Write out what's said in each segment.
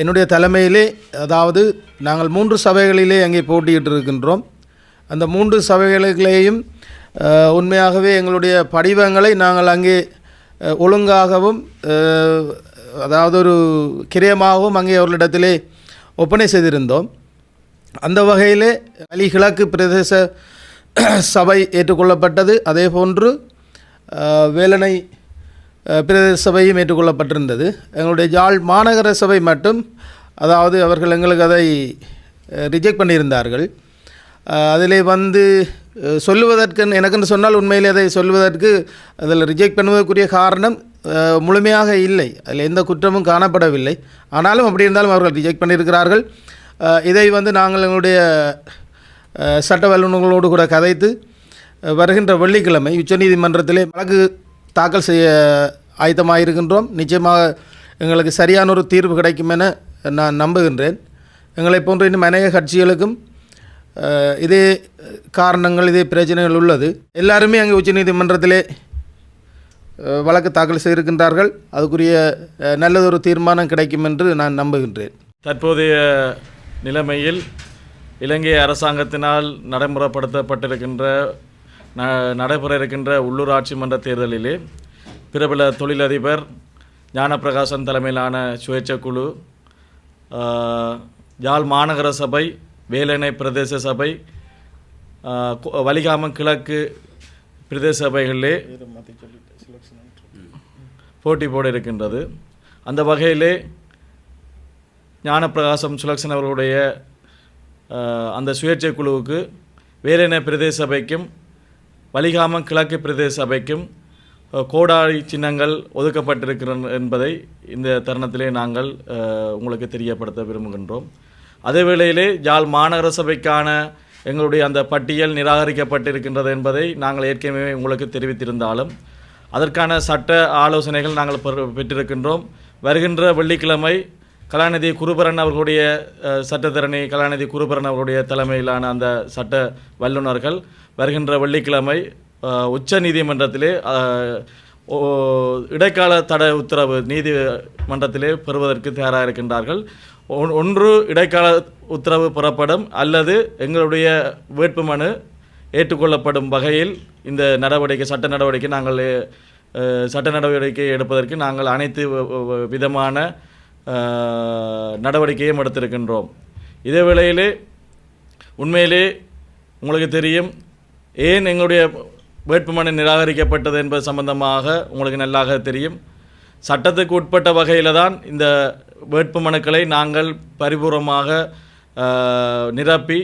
என்னுடைய தலைமையிலே அதாவது நாங்கள் மூன்று சபைகளிலே அங்கே போட்டியிட்டு இருக்கின்றோம் அந்த மூன்று சபைகளிலேயும் உண்மையாகவே எங்களுடைய படிவங்களை நாங்கள் அங்கே ஒழுங்காகவும் அதாவது ஒரு கிரியமாகவும் அங்கே அவர்களிடத்திலே ஒப்பனை செய்திருந்தோம். அந்த வகையிலே அலி கிழக்கு பிரதேச சபை ஏற்றுக்கொள்ளப்பட்டது. அதே போன்று வேலனை பிரதேச சபையும் ஏற்றுக்கொள்ளப்பட்டிருந்தது. எங்களுடைய ஜாழ் மாநகர சபை மட்டும் அதாவது அவர்கள் எங்களுக்கு அதை ரிஜெக்ட் பண்ணியிருந்தார்கள். அதில் அதிலே வந்து சொல்லுவதற்கு எனக்குன்னு சொன்னால் உண்மையிலே அதை சொல்வதற்கு அதில் ரிஜெக்ட் பண்ணுவதற்குரிய காரணம் முழுமையாக இல்லை. அதில் எந்த குற்றமும் காணப்படவில்லை. ஆனாலும் அப்படி இருந்தாலும் அவர்கள் ரிஜெக்ட் பண்ணியிருக்கிறார்கள். இதை வந்து நாங்கள் எங்களுடைய சட்ட வல்லுநர்களோடு கூட கதைத்து வருகின்ற வெள்ளிக்கிழமை உச்சநீதிமன்றத்திலே வழக்கு தாக்கல் செய்ய ஆயத்தமாக இருக்கின்றோம் நிச்சயமாக எங்களுக்கு சரியான ஒரு தீர்வு கிடைக்கும் என நான் நம்புகின்றேன். எங்களை போன்ற இன்னும் அநேக கட்சிகளுக்கும் இதே காரணங்கள் இதே பிரச்சனைகள் உள்ளது. எல்லாருமே அங்கே உச்சநீதிமன்றத்திலே வழக்கு தாக்கல் செய்திருக்கின்றார்கள். அதுக்குரிய நல்லதொரு தீர்மானம் கிடைக்கும் என்று நான் நம்புகின்றேன். தற்போதைய நிலைமையில் இலங்கை அரசாங்கத்தினால் நடைமுறைப்படுத்தப்பட்டிருக்கின்ற ந நடைபெற இருக்கின்ற உள்ளூராட்சி மன்ற தேர்தலிலே பிரபல தொழிலதிபர் ஞானப்பிரகாசன் தலைமையிலான சுயேட்சை குழு யாழ் மாநகர சபை வேலணை பிரதேச சபை வலிகாமம் கிழக்கு பிரதேச சபைகளிலே போட்டி போட இருக்கின்றது அந்த வகையிலே ஞானப்பிரகாசம் சுலக்ஷன் அவர்களுடைய அந்த சுயேட்சை குழுவுக்கு வேலென பிரதேச சபைக்கும் வலிகாமம் கிழக்கு பிரதேச சபைக்கும் கோடாரி சின்னங்கள் ஒதுக்கப்பட்டிருக்கின்றன என்பதை இந்த தருணத்திலே நாங்கள் உங்களுக்கு தெரியப்படுத்த விரும்புகின்றோம். அதே வேளையிலே யாழ் மாநகர சபைக்கான எங்களுடைய அந்த பட்டியல் நிராகரிக்கப்பட்டிருக்கின்றது என்பதை நாங்கள் ஏற்கனவே உங்களுக்கு தெரிவித்திருந்தாலும் அதற்கான சட்ட ஆலோசனைகள் நாங்கள் பெற்றிருக்கின்றோம். வருகின்ற வெள்ளிக்கிழமை கலாநிதி குருபரன் அவர்களுடைய சட்டத்தரணி கலாநிதி குருபரன் அவர்களுடைய தலைமையிலான அந்த சட்ட வல்லுநர்கள் வருகின்ற வெள்ளிக்கிழமை உச்ச நீதிமன்றத்திலே இடைக்கால தடை உத்தரவு நீதிமன்றத்திலே பெறுவதற்கு தயாராக இருக்கின்றார்கள் ஒன்- ஒன்று இடைக்கால உத்தரவு புறப்படும் அல்லது எங்களுடைய வேட்புமனு ஏற்றுக்கொள்ளப்படும் வகையில் இந்த நடவடிக்கை சட்ட நடவடிக்கை நாங்கள் சட்ட நடவடிக்கை எடுப்பதற்கு நாங்கள் அனைத்து விதமான நடவடிக்கையும் எடுத்திருக்கின்றோம். இதே வேளையிலே உண்மையிலே உங்களுக்கு தெரியும் ஏன் எங்களுடைய வேட்புமனு நிராகரிக்கப்பட்டது என்பது சம்பந்தமாக உங்களுக்கு நல்லாக தெரியும். சட்டத்துக்கு உட்பட்ட வகையில் தான் இந்த வேட்புமனுக்களை நாங்கள் பரிபூர்வமாக நிரப்பி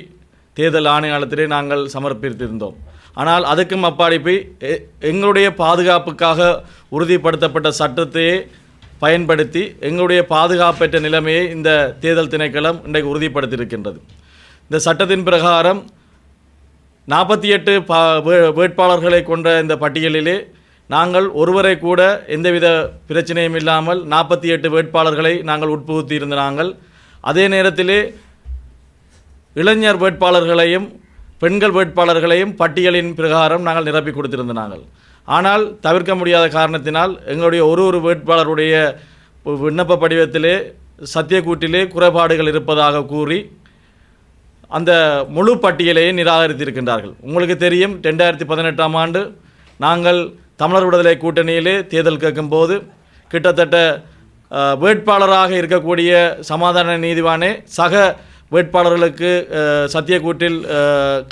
தேர்தல் ஆணையாளத்திலே நாங்கள் சமர்ப்பித்திருந்தோம். ஆனால் அதுக்கும் அப்பாடி போய் எங்களுடைய பாதுகாப்புக்காக உறுதிப்படுத்தப்பட்ட சட்டத்தையே பயன்படுத்தி எங்களுடைய பாதுகாப்பற்ற நிலைமையை இந்த தேர்தல் திணைக்களம் இன்றைக்கு உறுதிப்படுத்தியிருக்கின்றது. இந்த சட்டத்தின் பிரகாரம் நாற்பத்தி எட்டு பா வே- வேட்பாளர்களை கொண்ட இந்த பட்டியலிலே நாங்கள் ஒருவரை கூட எந்தவித பிரச்சனையும் இல்லாமல் நாற்பத்தி எட்டு வேட்பாளர்களை நாங்கள் உட்புகுத்தி இருந்த நாங்கள். அதே நேரத்திலே இளைஞர் வேட்பாளர்களையும் பெண்கள் வேட்பாளர்களையும் பட்டியலின் பிரகாரம் நாங்கள் நிரப்பி கொடுத்திருந்த நாங்கள். ஆனால் தவிர்க்க முடியாத காரணத்தினால் எங்களுடைய ஒரு ஒரு வேட்பாளருடைய விண்ணப்ப படிவத்திலே சத்தியக்கூட்டிலே குறைபாடுகள் இருப்பதாக கூறி அந்த முழு பட்டியலையே நிராகரித்திருக்கின்றார்கள். உங்களுக்கு தெரியும் ரெண்டாயிரத்தி பதினெட்டாம் ஆண்டு நாங்கள் தமிழர் விடுதலை கூட்டணியிலே தேர்தல் கேட்கும்போது கிட்டத்தட்ட வேட்பாளராக இருக்கக்கூடிய சமாதான நீதிவானே சக வேட்பாளர்களுக்கு சத்தியக்கூட்டில்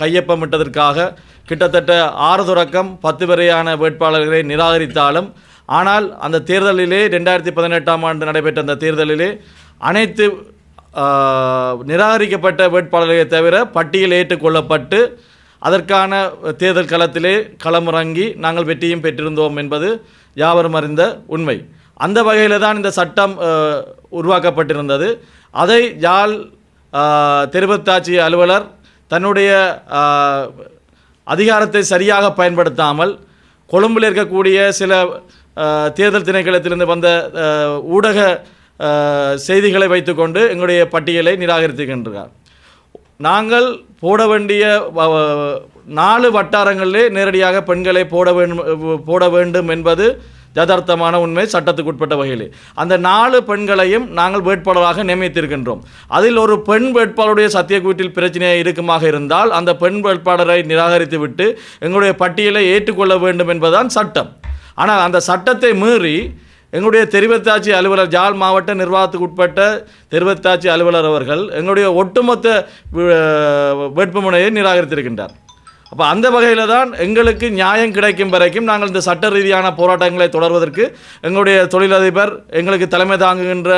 கையொப்பமிட்டதற்காக கிட்டத்தட்ட ஆறு தொடக்கம் பத்து வரையான வேட்பாளர்களை நிராகரித்தாலும் ஆனால் அந்த தேர்தலிலே ரெண்டாயிரத்தி பதினெட்டாம் ஆண்டு நடைபெற்ற அந்த தேர்தலிலே அனைத்து நிராகரிக்கப்பட்ட வேட்பாளர்களை தவிர பட்டியல் ஏற்றுக்கொள்ளப்பட்டு அதற்கான தேர்தல் களத்திலே களமிறங்கி நாங்கள் வெற்றியும் பெற்றிருந்தோம் என்பது யாவரும் அறிந்த உண்மை. அந்த வகையில் தான் இந்த சட்டம் உருவாக்கப்பட்டிருந்தது. அதை யாழ் திருவத்தாட்சி அலுவலர் தன்னுடைய அதிகாரத்தை சரியாக பயன்படுத்தாமல் கொழும்பில் இருக்கக்கூடிய சில தேர்தல் திணைக்களத்திலிருந்து வந்த ஊடக செய்திகளை வைத்துக்கொண்டு எங்களுடைய பட்டியலை நிராகரித்துக்கின்றார். நாங்கள் போட வேண்டிய நாலு வட்டாரங்களிலே நேரடியாக பெண்களை போட வேண்டும் போட வேண்டும் என்பது யதார்த்தமான உண்மை சட்டத்துக்கு உட்பட்ட வகையில். அந்த நாலு பெண்களையும் நாங்கள் வேட்பாளராக நியமித்திருக்கின்றோம். அதில் ஒரு பெண் வேட்பாளருடைய சத்தியக்கூட்டில் பிரச்சனை இருக்குமாக இருந்தால் அந்த பெண் வேட்பாளரை நிராகரித்துவிட்டு எங்களுடைய பட்டியலை ஏற்றுக்கொள்ள வேண்டும் என்பதுதான் சட்டம். ஆனால் அந்த சட்டத்தை மீறி எங்களுடைய தெரிவத்தாட்சி அலுவலர் ஜாழ் மாவட்ட நிர்வாகத்துக்கு உட்பட்ட தெரிவத்தாட்சி அலுவலர் அவர்கள் எங்களுடைய ஒட்டுமொத்த வேட்புமனையை நிராகரித்திருக்கின்றார். அப்போ அந்த வகையில் தான் எங்களுக்கு நியாயம் கிடைக்கும் வரைக்கும் நாங்கள் இந்த சட்ட ரீதியான போராட்டங்களை தொடர்வதற்கு எங்களுடைய தொழிலதிபர் எங்களுக்கு தலைமை தாங்குகின்ற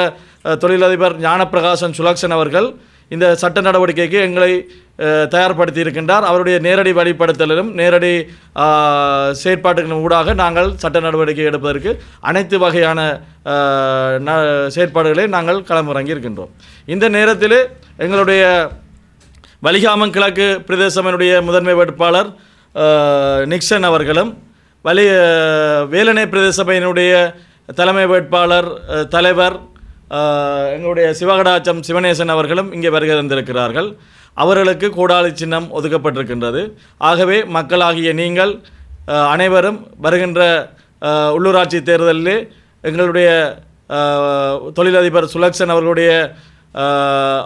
தொழிலதிபர் ஞானப்பிரகாசன் சுலக்ஷன் அவர்கள் இந்த சட்ட நடவடிக்கைக்கு எங்களை தயார்படுத்தி இருக்கின்றார் அவருடைய நேரடி வழிப்படுத்தலிலும் நேரடி ஆஹ், செயற்பாட்டுகளின் ஊடாக நாங்கள் சட்ட நடவடிக்கை எடுப்பதற்கு அனைத்து வகையான ந செயற்பாடுகளை நாங்கள் களமிறங்கி இருக்கின்றோம் இந்த நேரத்தில் எங்களுடைய வலிகாமம் கிழக்கு பிரதேசமனுடைய முதன்மை வேட்பாளர் நிக்சன் அவர்களும் வலி வேலனை வேலணை தலைமை வேட்பாளர் தலைவர் எங்களுடைய சிவகடாச்சம் சிவனேசன் அவர்களும் இங்கே வருகை தந்திருக்கிறார்கள். அவர்களுக்கு கூடாளி சின்னம் ஒதுக்கப்பட்டிருக்கின்றது. ஆகவே மக்களாகிய நீங்கள் அனைவரும் வருகின்ற உள்ளூராட்சி தேர்தலில் எங்களுடைய தொழிலதிபர் சுலக்ஷன் அவர்களுடைய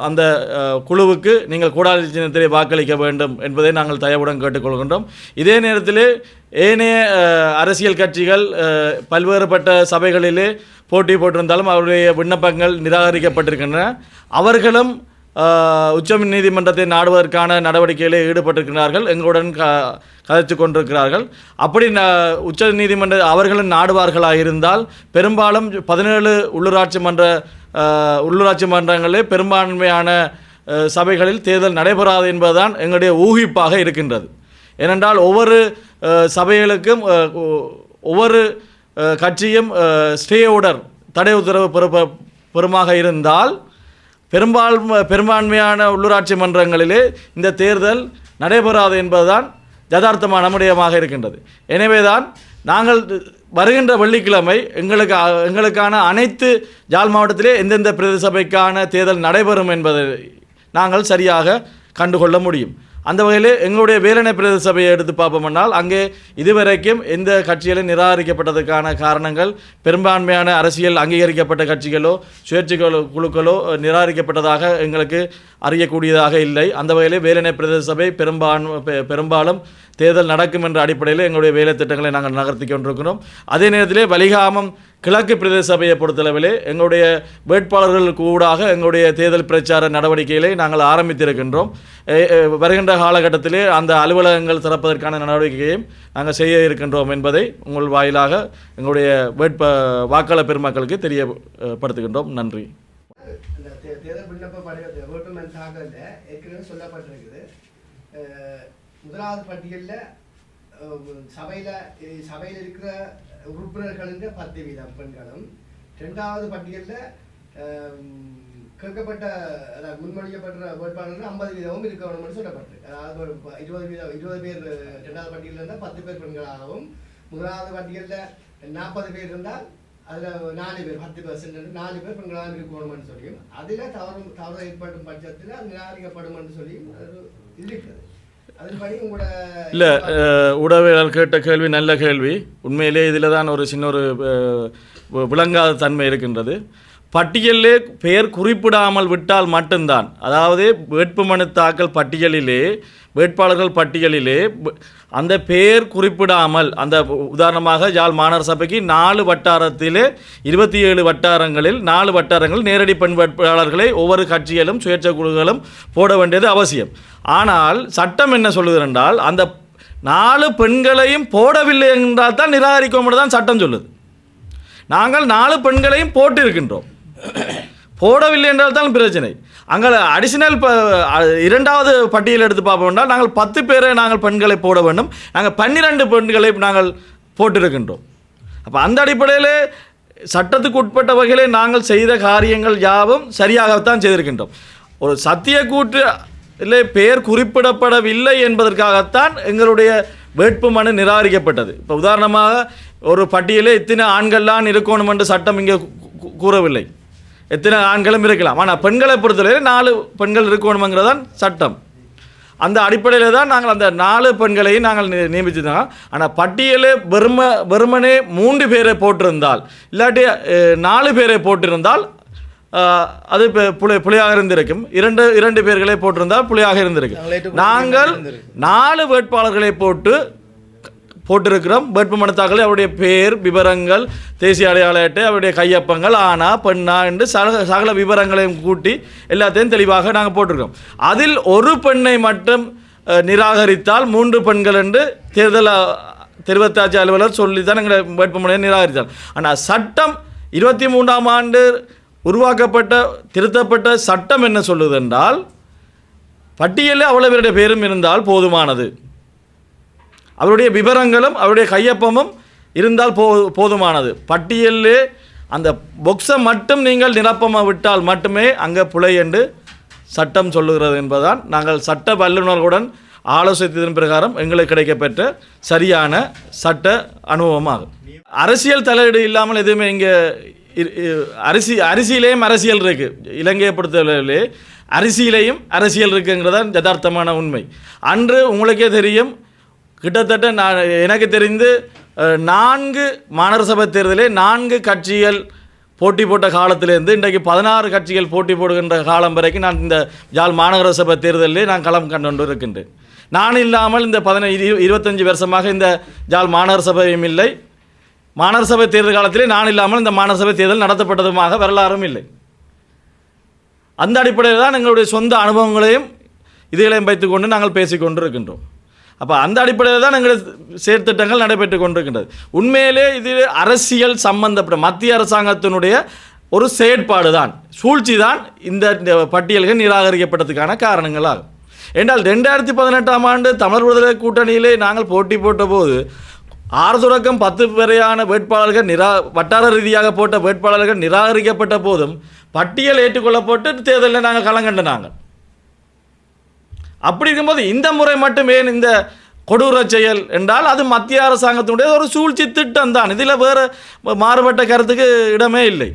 அந்த குழுவுக்கு நீங்கள் கூடாளி சின்னத்திலே வாக்களிக்க வேண்டும் என்பதை நாங்கள் தயவுடன் கேட்டுக்கொள்கின்றோம். இதே நேரத்தில் ஏனைய அரசியல் கட்சிகள் பல்வேறுபட்ட சபைகளிலே போட்டி போட்டிருந்தாலும் அவருடைய விண்ணப்பங்கள் நிராகரிக்கப்பட்டிருக்கின்றன. அவர்களும் உச்ச நீதிமன்றத்தை நாடுவதற்கான நடவடிக்கைகளில் ஈடுபட்டிருக்கிறார்கள் எங்களுடன் க கதைத்து கொண்டிருக்கிறார்கள். அப்படி ந உச்ச நீதிமன்ற அவர்களும் நாடுவார்களாக இருந்தால் பெரும்பாலும் பதினேழு உள்ளூராட்சி மன்ற உள்ளூராட்சி மன்றங்களே பெரும்பான்மையான சபைகளில் தேர்தல் நடைபெறாது என்பதுதான் எங்களுடைய ஊகிப்பாக இருக்கின்றது. ஏனென்றால் ஒவ்வொரு சபைகளுக்கும் ஒவ்வொரு கட்சியும் ஸ்டே ஆர்டர் தடை உத்தரவு பெறுப்ப பெறுமாக இருந்தால் பெரும்பால் பெரும்பான்மையான உள்ளூராட்சி மன்றங்களிலே இந்த தேர்தல் நடைபெறாது என்பதுதான் யதார்த்தமான நம்முடையமாக இருக்கின்றது. எனவேதான் நாங்கள் வருகின்ற வெள்ளிக்கிழமை எங்களுக்கு எங்களுக்கான அனைத்து ஜாழ் மாவட்டத்திலே எந்தெந்த பிரதேச சபைக்கான தேர்தல் நடைபெறும் என்பதை நாங்கள் சரியாக கண்டுகொள்ள முடியும். அந்த வகையில் எங்களுடைய வேலனை பிரதேச சபையை எடுத்து பார்ப்போம்னால் அங்கே இதுவரைக்கும் எந்த கட்சிகளும் நிராகரிக்கப்பட்டதற்கான காரணங்கள் பெரும்பான்மையான அரசியல் அங்கீகரிக்கப்பட்ட கட்சிகளோ சுயேட்சைகளோ குழுக்களோ நிராகரிக்கப்பட்டதாக எங்களுக்கு அறியக்கூடியதாக இல்லை. அந்த வகையில் வேலனை பிரதேச சபை பெரும்பான்மை பெ- பெரும்பாலும் தேர்தல் நடக்கும் என்ற அடிப்படையில் எங்களுடைய வேலை திட்டங்களை நாங்கள் நகர்த்தி கொண்டிருக்கிறோம். அதே நேரத்திலே வலிகாமம் கிழக்கு பிரதேச சபையை பொறுத்தளவிலே எங்களுடைய வேட்பாளர்களுக்கு ஊடாக எங்களுடைய தேர்தல் பிரச்சார நடவடிக்கைகளை நாங்கள் ஆரம்பித்திருக்கின்றோம். வருகின்ற காலகட்டத்திலே அந்த அலுவலகங்கள் திறப்பதற்கான நடவடிக்கையையும் நாங்கள் செய்ய இருக்கின்றோம் என்பதை உங்கள் வாயிலாக எங்களுடைய வேட்ப வாக்காளர் பெருமக்களுக்கு தெரியப்படுத்துகின்றோம். நன்றி. தேர்தல் விண்ணப்ப படிவத்தில் ஏற்கனவே சொல்லப்பட்டிருக்குது. முதலாவது பட்டியலில் சபையில் சபையில் இருக்கிற உறுப்பினர்களுங்க பத்து வீதம் பெண்களும் ரெண்டாவது பட்டியலில் கேட்கப்பட்ட அதாவது முன்மொழிக்கப்பட்ட வேட்பாளர்கள் ஐம்பது வீதமும் இருக்க வேணும்னு சொல்லப்பட்டிருக்கு. அதாவது இருபது வீதம் இருபது பேர் ரெண்டாவது பட்டியலில் இருந்தால் பத்து பேர் பெண்களாகவும் முதலாவது பட்டியலில் நாற்பது பேர் இருந்தால் அதில் நாலு பேர் பத்து பர்சன்ட் நாலு பேர் பெண்களாக இருக்கணும்னு சொல்லியும் அதில் தவறு தவறு ஏற்படும் பட்சத்தில் அது என்று சொல்லியும் அது இது இருக்குது. இல்லை உடவியல் கேட்ட கேள்வி நல்ல கேள்வி. உண்மையிலே இதில் தான் ஒரு சின்ன ஒரு விளங்காத தன்மை இருக்கின்றது. பட்டியலிலே பெயர் குறிப்பிடாமல் விட்டால் மட்டும்தான். அதாவது வேட்புமனு தாக்கல் பட்டியலிலே வேட்பாளர்கள் பட்டியலிலே அந்த பெயர் குறிப்பிடாமல் அந்த உதாரணமாக யாழ் மாநகர சபைக்கு நாலு வட்டாரத்திலே இருபத்தி ஏழு வட்டாரங்களில் நாலு வட்டாரங்கள் நேரடி பெண் வேட்பாளர்களை ஒவ்வொரு கட்சிகளும் சுயேட்சை குழுக்களும் போட வேண்டியது அவசியம். ஆனால் சட்டம் என்ன சொல்லுது என்றால் அந்த நாலு பெண்களையும் போடவில்லை என்றால் தான் நிராகரிக்கும் தான் சட்டம் சொல்லுது. நாங்கள் நாலு பெண்களையும் போட்டிருக்கின்றோம். போடவில்லை என்றால் தான் பிரச்சனை. அங்கே அடிஷனல் ப இரண்டாவது பட்டியல் எடுத்து பார்ப்போம்னா நாங்கள் பத்து பேரை நாங்கள் பெண்களை போட வேண்டும். நாங்கள் பன்னிரண்டு பெண்களை நாங்கள் போட்டிருக்கின்றோம். அப்போ அந்த அடிப்படையில் சட்டத்துக்கு உட்பட்ட வகையிலே நாங்கள் செய்த காரியங்கள் யாவும் சரியாகத்தான் செய்திருக்கின்றோம். ஒரு சத்திய கூற்று இல்லை பெயர் குறிப்பிடப்படவில்லை என்பதற்காகத்தான் எங்களுடைய வேட்புமனு நிராகரிக்கப்பட்டது. இப்போ உதாரணமாக ஒரு பட்டியலே இத்தனை ஆண்கள்லாம் இருக்கணும் என்று சட்டம் இங்கே கூறவில்லை. எத்தனை ஆண்களும் இருக்கலாம். ஆனால் பெண்களை பொறுத்தவரை நாலு பெண்கள் இருக்கணுங்கிறதான் சட்டம். அந்த அடிப்படையில் தான் நாங்கள் அந்த நாலு பெண்களையும் நாங்கள் நி- நியமிச்சிருந்தோம். ஆனால் பட்டியலே வெறும வெறுமனே மூன்று பேரை போட்டிருந்தால் இல்லாட்டி நாலு பேரை போட்டிருந்தால் அது புளி புளியாக இருந்திருக்கும். இரண்டு இரண்டு பேர்களை போட்டிருந்தால் நாங்கள் இருந்திருக்கும். நாங்கள். நாலு வேட்பாளர்களை போட்டு போட்டிருக்கிறோம். வேட்புமனு தாக்கலில் அவருடைய பேர் விவரங்கள் தேசிய அடையாள அட்டை அவருடைய கையொப்பங்கள் ஆனா பெண்ணா என்று சகல சகல விவரங்களையும் கூட்டி எல்லாத்தையும் தெளிவாக நாங்கள் போட்டிருக்கோம் அதில் ஒரு பெண்ணை மட்டும் நிராகரித்தால் மூன்று பெண்கள் என்று தேர்தல் அஹ், தெரிவத்தாட்சி அலுவலர் சொல்லி தான் எங்களை வேட்புமனையை நிராகரித்தார். ஆனால் சட்டம் இருபத்தி மூன்றாம் ஆண்டு உருவாக்கப்பட்ட திருத்தப்பட்ட சட்டம் என்ன சொல்லுது என்றால் பட்டியலில் அவ்வளவு பேருடைய பேரும் இருந்தால் போதுமானது. அவருடைய விவரங்களும் அவருடைய கையொப்பமும் இருந்தால் போ போதுமானது. பட்டியலில் அந்த பொக்ஸை மட்டும் நீங்கள் நிரப்பமாக விட்டால் மட்டுமே அங்கே புலை என்று சட்டம் சொல்லுகிறது என்பதுதான். நாங்கள் சட்ட வல்லுநர்களுடன் ஆலோசித்ததன் பிரகாரம் எங்களுக்கு கிடைக்கப்பெற்ற சரியான சட்ட அனுபவமாகும். அரசியல் தலையீடு இல்லாமல் எதுவுமே இங்கே அரிசி அரிசியிலேயும் அரசியல் இருக்குது இலங்கையை பொறுத்தவரையிலே அரிசியிலையும் அரசியல் இருக்குங்கிறதான் யதார்த்தமான உண்மை. அன்று உங்களுக்கே தெரியும் கிட்டத்தட்ட நான் எனக்கு தெரிந்து நான்கு மாநகர சபை தேர்தலே நான்கு கட்சிகள் போட்டி போட்ட காலத்திலேருந்து இன்றைக்கு பதினாறு கட்சிகள் போட்டி போடுகின்ற காலம் வரைக்கும் நான் இந்த யாழ் மாநகர சபை தேர்தலிலே நான் களம் கண்டு இருக்கின்றேன். நான் இல்லாமல் இந்த பதினை இருபத்தஞ்சி வருஷமாக இந்த யாழ் மாநகர சபையும் இல்லை. மாநகர சபை தேர்தல் காலத்திலே நான் இல்லாமல் இந்த மாநகர சபை தேர்தல் நடத்தப்பட்டதுமாக வரலாறும் இல்லை. அந்த அடிப்படையில் தான் எங்களுடைய சொந்த அனுபவங்களையும் இதுகளையும் வைத்துக்கொண்டு நாங்கள் பேசிக்கொண்டு இருக்கின்றோம். அப்போ அந்த அடிப்படையில் தான் எங்கள் செயற்திட்டங்கள் நடைபெற்று கொண்டிருக்கின்றது. உண்மையிலே இது அரசியல் சம்பந்தப்பட்ட மத்திய அரசாங்கத்தினுடைய ஒரு செயற்பாடு தான் சூழ்ச்சி தான் இந்த பட்டியல்கள் நிராகரிக்கப்பட்டதுக்கான காரணங்களாகும். என்றால் ரெண்டாயிரத்தி பதினெட்டாம் ஆண்டு தமிழ் விடுதலை கூட்டணியிலே நாங்கள் போட்டி போட்ட போது ஆறு தொடக்கம் பத்து வரையான வேட்பாளர்கள் நிரா வட்டார ரீதியாக போட்ட வேட்பாளர்கள் நிராகரிக்கப்பட்ட போதும் பட்டியல் ஏற்றுக்கொள்ளப்பட்டு தேர்தலில் நாங்கள் களங்கண்ட நாங்கள் அப்படி இருக்கும்போது இந்த முறை மட்டும் ஏன் இந்த கொடூர செயல் என்றால் அது மத்திய அரசாங்கத்தினுடைய ஒரு சூழ்ச்சி திட்டம் தான். இதில் வேறு மாறுபட்ட கருத்துக்கு இடமே இல்லை.